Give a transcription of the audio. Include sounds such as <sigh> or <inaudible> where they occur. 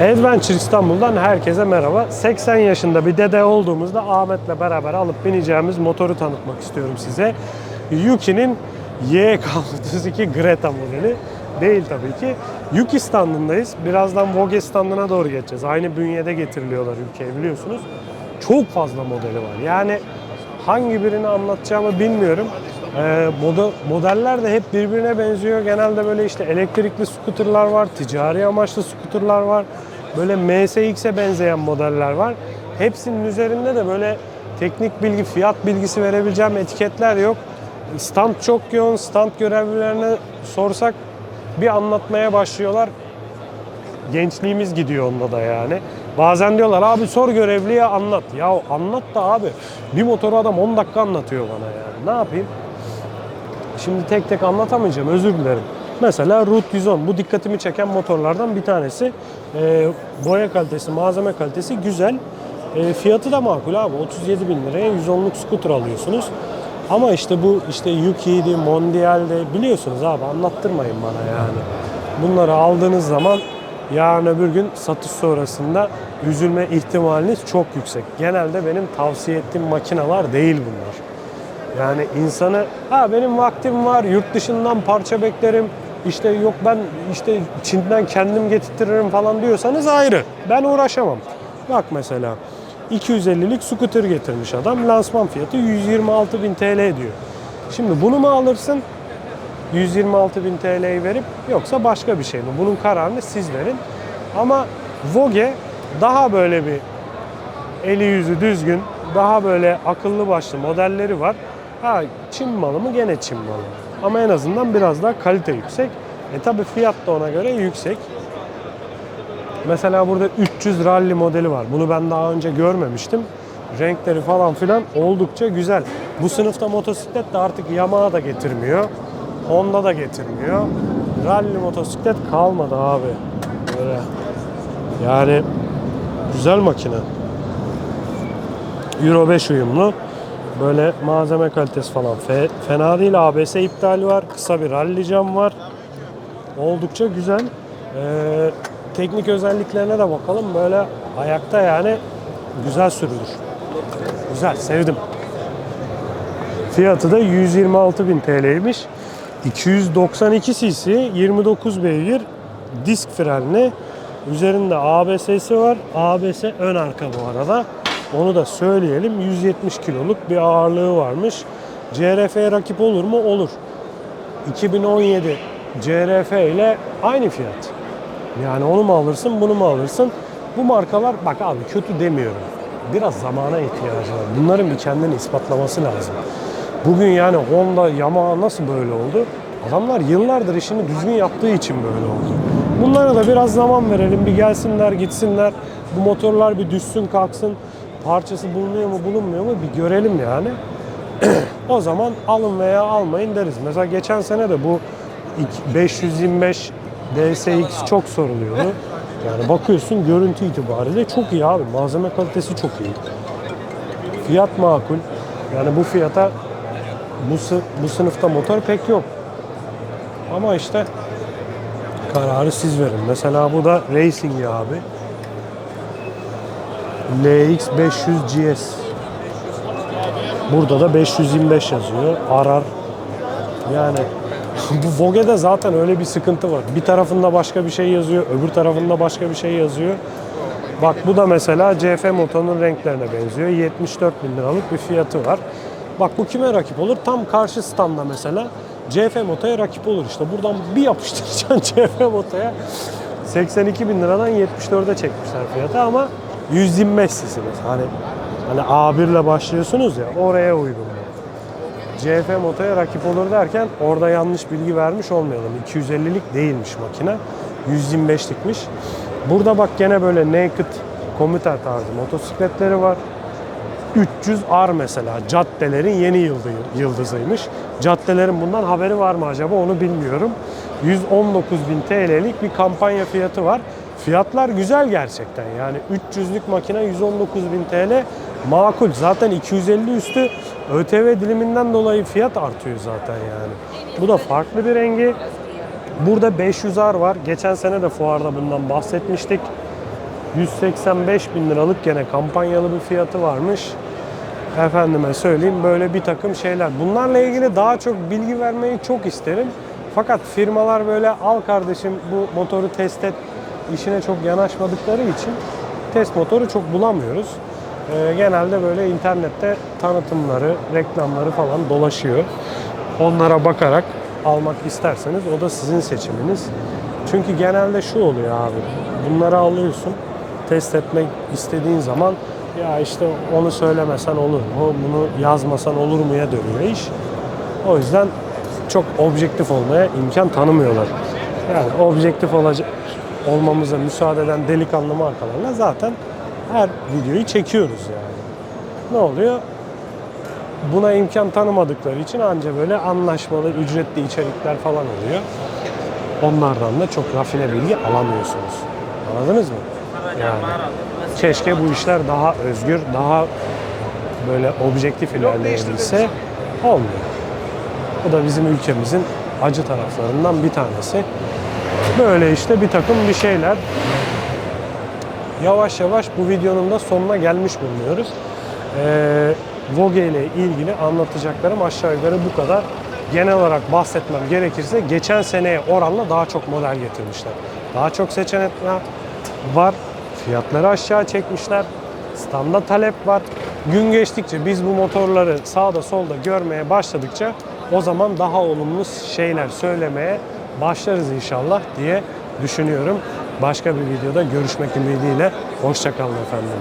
Adventure İstanbul'dan herkese merhaba. 80 yaşında bir dede olduğumuzda Ahmet'le beraber alıp bineceğimiz motoru tanıtmak istiyorum size. Yuki'nin YK32 Greta modeli. Değil tabii ki. Yuki standındayız. Birazdan Vogue standına doğru geçeceğiz. Aynı bünyede getiriliyorlar ülkeye biliyorsunuz. Çok fazla modeli var. Yani hangi birini anlatacağımı bilmiyorum. Ee, moda- modeller de hep birbirine benziyor. Genelde böyle işte elektrikli scooterlar var, ticari amaçlı scooterlar var. Böyle MSX'e benzeyen modeller var. Hepsinin üzerinde de böyle teknik bilgi, fiyat bilgisi verebileceğim etiketler yok. Stand çok yoğun. Stand görevlilerine sorsak bir anlatmaya başlıyorlar gençliğimiz gidiyor onda da yani. Bazen diyorlar abi sor görevliye anlat. Ya anlat da abi. Bir motoru adam 10 dakika anlatıyor bana yani. Ne yapayım? Şimdi tek tek anlatamayacağım özür dilerim. Mesela Route 110 bu dikkatimi çeken motorlardan bir tanesi. Ee, boya kalitesi, malzeme kalitesi güzel. Ee, fiyatı da makul abi. 37 bin liraya 110'luk scooter alıyorsunuz. Ama işte bu işte Yuki'ydi, Mondial'de biliyorsunuz abi anlattırmayın bana yani. Bunları aldığınız zaman yarın öbür gün satış sonrasında üzülme ihtimaliniz çok yüksek. Genelde benim tavsiye ettiğim makineler değil bunlar. Yani insanı ha benim vaktim var yurt dışından parça beklerim işte yok ben işte Çin'den kendim getirtirim falan diyorsanız ayrı. Ben uğraşamam. Bak mesela 250'lik scooter getirmiş adam. Lansman fiyatı 126 bin TL diyor. Şimdi bunu mu alırsın? 126 bin TL'yi verip yoksa başka bir şey mi? Bunun kararını siz verin. Ama Vogue daha böyle bir eli yüzü düzgün, daha böyle akıllı başlı modelleri var. Ha Çin malı mı? Gene Çin malı. Ama en azından biraz daha kalite yüksek. E tabi fiyat da ona göre yüksek. Mesela burada 300 rally modeli var. Bunu ben daha önce görmemiştim. Renkleri falan filan oldukça güzel. Bu sınıfta motosiklet de artık Yamaha da getirmiyor. Honda da getirmiyor. Rally motosiklet kalmadı abi. Böyle. Yani güzel makine. Euro 5 uyumlu. Böyle malzeme kalitesi falan fe- fena değil. ABS iptali var. Kısa bir rally cam var. Oldukça güzel. Ee, teknik özelliklerine de bakalım. Böyle ayakta yani güzel sürülür. Güzel, sevdim. Fiyatı da 126 bin TL'ymiş. 292 cc, 29 beygir, disk frenli. Üzerinde ABS'si var. ABS ön arka bu arada. Onu da söyleyelim. 170 kiloluk bir ağırlığı varmış. CRF'ye rakip olur mu? Olur. 2017 CRF ile aynı fiyat. Yani onu mu alırsın, bunu mu alırsın? Bu markalar bak abi kötü demiyorum. Biraz zamana ihtiyacı var. Bunların bir kendini ispatlaması lazım. Bugün yani Honda, Yamaha nasıl böyle oldu? Adamlar yıllardır işini düzgün yaptığı için böyle oldu. Bunlara da biraz zaman verelim. Bir gelsinler, gitsinler. Bu motorlar bir düşsün, kalksın. Parçası bulunuyor mu, bulunmuyor mu bir görelim yani. <clears throat> o zaman alın veya almayın deriz. Mesela geçen sene de bu iki- 525 DSX çok soruluyordu. <laughs> Yani bakıyorsun görüntü itibariyle çok iyi abi. Malzeme kalitesi çok iyi. Fiyat makul. Yani bu fiyata bu, bu sınıfta motor pek yok. Ama işte kararı siz verin. Mesela bu da Racing ya abi. LX 500 GS. Burada da 525 yazıyor. Arar. Yani <laughs> bu Vogue'de zaten öyle bir sıkıntı var. Bir tarafında başka bir şey yazıyor, öbür tarafında başka bir şey yazıyor. Bak bu da mesela CF motorunun renklerine benziyor. 74 bin liralık bir fiyatı var. Bak bu kime rakip olur? Tam karşı standa mesela CF Moto'ya rakip olur işte. Buradan bir yapıştıracaksın <laughs> CF Moto'ya. 82 bin liradan 74'e çekmişler fiyatı ama 125 cc. Hani, hani A1 ile başlıyorsunuz ya oraya uygun. CF Moto'ya rakip olur derken orada yanlış bilgi vermiş olmayalım. 250'lik değilmiş makine. 125'likmiş. Burada bak gene böyle naked commuter tarzı motosikletleri var. 300R mesela caddelerin yeni yıldızı, yıldızıymış. Caddelerin bundan haberi var mı acaba onu bilmiyorum. 119.000 TL'lik bir kampanya fiyatı var. Fiyatlar güzel gerçekten yani 300'lük makine 119.000 TL makul. Zaten 250 üstü ÖTV diliminden dolayı fiyat artıyor zaten yani. Bu da farklı bir rengi. Burada 500R var. Geçen sene de fuarda bundan bahsetmiştik. 185 bin liralık gene kampanyalı bir fiyatı varmış. Efendime söyleyeyim böyle bir takım şeyler. Bunlarla ilgili daha çok bilgi vermeyi çok isterim. Fakat firmalar böyle al kardeşim bu motoru test et işine çok yanaşmadıkları için test motoru çok bulamıyoruz. Ee, genelde böyle internette tanıtımları, reklamları falan dolaşıyor. Onlara bakarak almak isterseniz o da sizin seçiminiz. Çünkü genelde şu oluyor abi. Bunları alıyorsun, test etmek istediğin zaman ya işte onu söylemesen olur mu, bunu yazmasan olur muya dönüyor iş. O yüzden çok objektif olmaya imkan tanımıyorlar. Yani objektif olacak olmamıza müsaade eden delikanlı markalarla zaten her videoyu çekiyoruz yani. Ne oluyor? Buna imkan tanımadıkları için anca böyle anlaşmalı, ücretli içerikler falan oluyor. Onlardan da çok rafine bilgi alamıyorsunuz. Anladınız mı? Yani keşke bu işler daha özgür, daha böyle objektif ilerleyebilse olmuyor. Bu da bizim ülkemizin acı taraflarından bir tanesi. Böyle işte bir takım bir şeyler. Yavaş yavaş bu videonun da sonuna gelmiş bulunuyoruz. Ee, Vogue ile ilgili anlatacaklarım aşağı yukarı bu kadar. Genel olarak bahsetmem gerekirse geçen seneye oranla daha çok model getirmişler. Daha çok seçenekler var. Fiyatları aşağı çekmişler. Standa talep var. Gün geçtikçe biz bu motorları sağda solda görmeye başladıkça o zaman daha olumlu şeyler söylemeye başlarız inşallah diye düşünüyorum. Başka bir videoda görüşmek ümidiyle. Hoşçakalın efendim.